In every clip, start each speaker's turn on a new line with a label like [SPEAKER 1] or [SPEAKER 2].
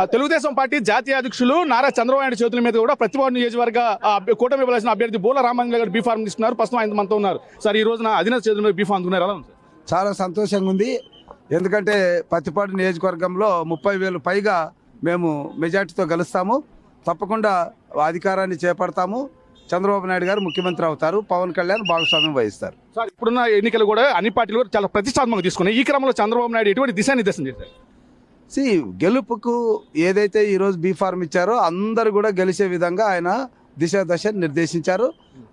[SPEAKER 1] ఆ తెలుగుదేశం పార్టీ జాతీయ అధ్యక్షులు నారా చంద్రబాబు నాయుడు చేతుల మీద కూడా ప్రతిపాడు నియోజకవర్గ కూటమి ఇవ్వాల్సిన అభ్యర్థి బోల రామాంజలి గారు బీఫార్మ్ తీసుకున్నారు. ప్రస్తుతం ఆయన మనతో ఉన్నారు. సార్ ఈ రోజున అధినేత చేతుల మీద బీఫార్మ్ అందుకున్నారు? ఎలా ఉంది
[SPEAKER 2] చాలా సంతోషంగా ఉంది. ఎందుకంటే పత్తిపాడు నియోజకవర్గంలో ముప్పై వేలు పైగా మేము మెజార్టీతో గెలుస్తాము. తప్పకుండా అధికారాన్ని చేపడతాము. చంద్రబాబు నాయుడు గారు ముఖ్యమంత్రి అవుతారు. పవన్ కళ్యాణ్ భాగస్వామ్యం వహిస్తారు.
[SPEAKER 1] సార్ ఇప్పుడున్న ఎన్నికలు కూడా అన్ని పార్టీలు కూడా చాలా ప్రతిష్టాత్మకంగా తీసుకున్నాయి. ఈ క్రమంలో చంద్రబాబు నాయుడు ఎటువంటి దిశానిర్దేశం చేశారు?
[SPEAKER 2] సి గెలుపుకు ఏదైతే ఈరోజు బీ ఫార్మ్ ఇచ్చారో అందరు కూడా గెలిచే విధంగా ఆయన దిశ దశ నిర్దేశించారు.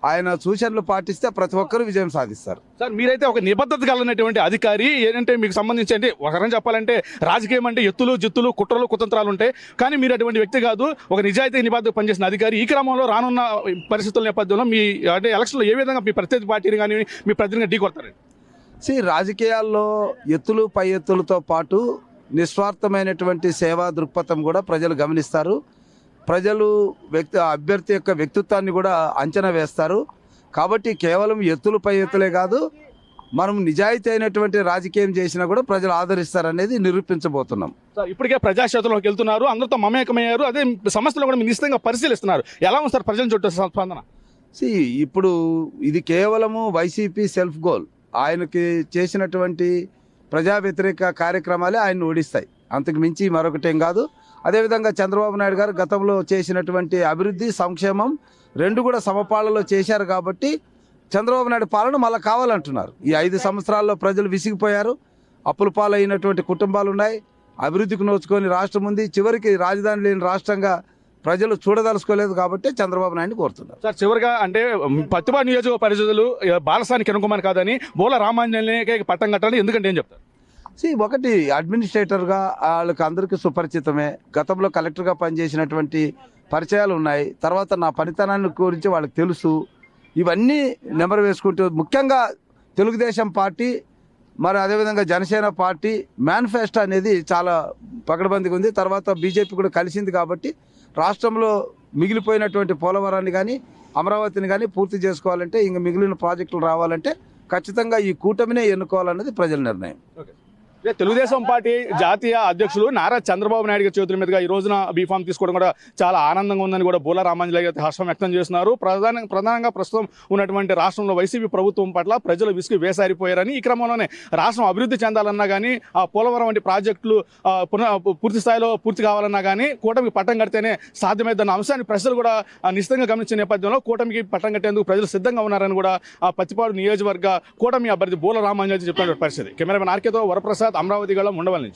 [SPEAKER 2] ఆయన సూచనలు పాటిస్తే ప్రతి ఒక్కరూ విజయం సాధిస్తారు.
[SPEAKER 1] సార్ మీరైతే ఒక నిబద్ధత కలిగినటువంటి అధికారి. ఏంటంటే మీకు సంబంధించి అంటే ఒక రకంగా చెప్పాలంటే రాజకీయం అంటే ఎత్తులు జిత్తులు కుట్రలు కుతంత్రాలు ఉంటాయి. కానీ మీరు అటువంటి వ్యక్తి కాదు. ఒక నిజాయితీ నిబద్ధత పనిచేసిన అధికారి. ఈ క్రమంలో రానున్న పరిస్థితుల నేపథ్యంలో మీ అంటే ఎలక్షన్లో ఏ విధంగా మీ ప్రత్యర్థి పార్టీని కానీ మీ ప్రతినిధిగా ఢీ కొడతారు
[SPEAKER 2] సి రాజకీయాల్లో ఎత్తులు పై ఎత్తులతో పాటు నిస్వార్థమైనటువంటి సేవా దృక్పథం కూడా ప్రజలు గమనిస్తారు. ప్రజలు వ్యక్తి అభ్యర్థి యొక్క వ్యక్తిత్వాన్ని కూడా అంచనా వేస్తారు. కాబట్టి కేవలం ఎత్తులు పై ఎత్తులే కాదు మనం నిజాయితీ అయినటువంటి రాజకీయం చేసినా కూడా ప్రజలు ఆదరిస్తారనేది నిరూపించబోతున్నాం.
[SPEAKER 1] సార్ ఇప్పటికే ప్రజాక్షేత్రంలోకి వెళ్తున్నారు అందరితో మమేకమయ్యారు అదే సమస్యలు కూడా మీరు నిశ్చితంగా పరిశీలిస్తున్నారు. ఎలా ఉంది సార్ ప్రజల చుట్టూ స్పందన?
[SPEAKER 2] సి ఇప్పుడు ఇది కేవలము వైసీపీ సెల్ఫ్ గోల్. ఆయనకి చేసినటువంటి ప్రజా వ్యతిరేక కార్యక్రమాలే ఆయన్ని ఓడిస్తాయి. అంతకు మించి మరొకటేం కాదు. అదేవిధంగా చంద్రబాబు నాయుడు గారు గతంలో చేసినటువంటి అభివృద్ధి సంక్షేమం రెండు కూడా సమపాళలో చేశారు కాబట్టి చంద్రబాబు నాయుడు పాలన మళ్ళీ కావాలంటున్నారు. ఈ ఐదు సంవత్సరాల్లో ప్రజలు విసిగిపోయారు. అప్పుల పాలైనటువంటి కుటుంబాలు ఉన్నాయి అభివృద్ధికి నోచుకొని రాష్ట్రం ఉంది. చివరికి రాజధాని లేని రాష్ట్రంగా ప్రజలు చూడదలుచుకోలేదు కాబట్టి చంద్రబాబు నాయుడు కోరుతున్నారు.
[SPEAKER 1] సార్ చివరిగా అంటే పత్తిపా నియోజక పరిస్థితులు బాలసానికి అనుకోమని కాదని బోల రామాంజనేయకే పట్టం కట్టాలి ఎందుకంటే ఏం చెప్తారు?
[SPEAKER 2] ఒకటి అడ్మినిస్ట్రేటర్గా వాళ్ళకి అందరికీ సుపరిచితమే. గతంలో కలెక్టర్గా పనిచేసినటువంటి పరిచయాలు ఉన్నాయి. తర్వాత నా పనితనాన్ని గురించి వాళ్ళకి తెలుసు. ఇవన్నీ నెంబర్ వేసుకుంటూ ముఖ్యంగా తెలుగుదేశం పార్టీ మరి అదేవిధంగా జనసేన పార్టీ మేనిఫెస్టో అనేది చాలా పకడ్బందీగా ఉంది. తర్వాత బీజేపీ కూడా కలిసింది కాబట్టి రాష్ట్రంలో మిగిలిపోయినటువంటి పోలవరాన్ని కానీ అమరావతిని కానీ పూర్తి చేసుకోవాలంటే ఇంక మిగిలిన ప్రాజెక్టులు రావాలంటే ఖచ్చితంగా ఈ కూటమినే ఎన్నుకోవాలన్నది ప్రజల నిర్ణయం.
[SPEAKER 1] తెలుగుదేశం పార్టీ జాతీయ అధ్యక్షులు నారా చంద్రబాబు నాయుడు గారి చేతుల మీదుగా ఈ రోజున బీఫామ్ తీసుకోవడం కూడా చాలా ఆనందంగా ఉందని కూడా బోల రామాంజలి గారి హర్షం వ్యక్తం చేస్తున్నారు. ప్రధాన ప్రధానంగా ప్రస్తుతం ఉన్నటువంటి రాష్ట్రంలో వైసీపీ ప్రభుత్వం పట్ల ప్రజలు విసుగు వేసారిపోయారని ఈ క్రమంలోనే రాష్ట్రం అభివృద్ధి చెందాలన్నా కానీ ఆ పోలవరం వంటి ప్రాజెక్టులు పూర్తి స్థాయిలో పూర్తి కావాలన్నా కానీ కూటమికి పట్టం కడితేనే సాధ్యమైందన్న అంశాన్ని ప్రజలు కూడా నిశ్చితంగా గమనించిన నేపథ్యంలో కూటమికి పట్టం కట్టేందుకు ప్రజలు సిద్ధంగా ఉన్నారని కూడా ఆ పత్తిపాడు నియోజకవర్గ కూటమి అభ్యర్థి బోల రామాంజలి చెప్తున్న పరిస్థితి. కెమెరామెన్ ఆర్కేతో వరప్రసాద్. అమరావతి గల ఉండవల్ నుంచి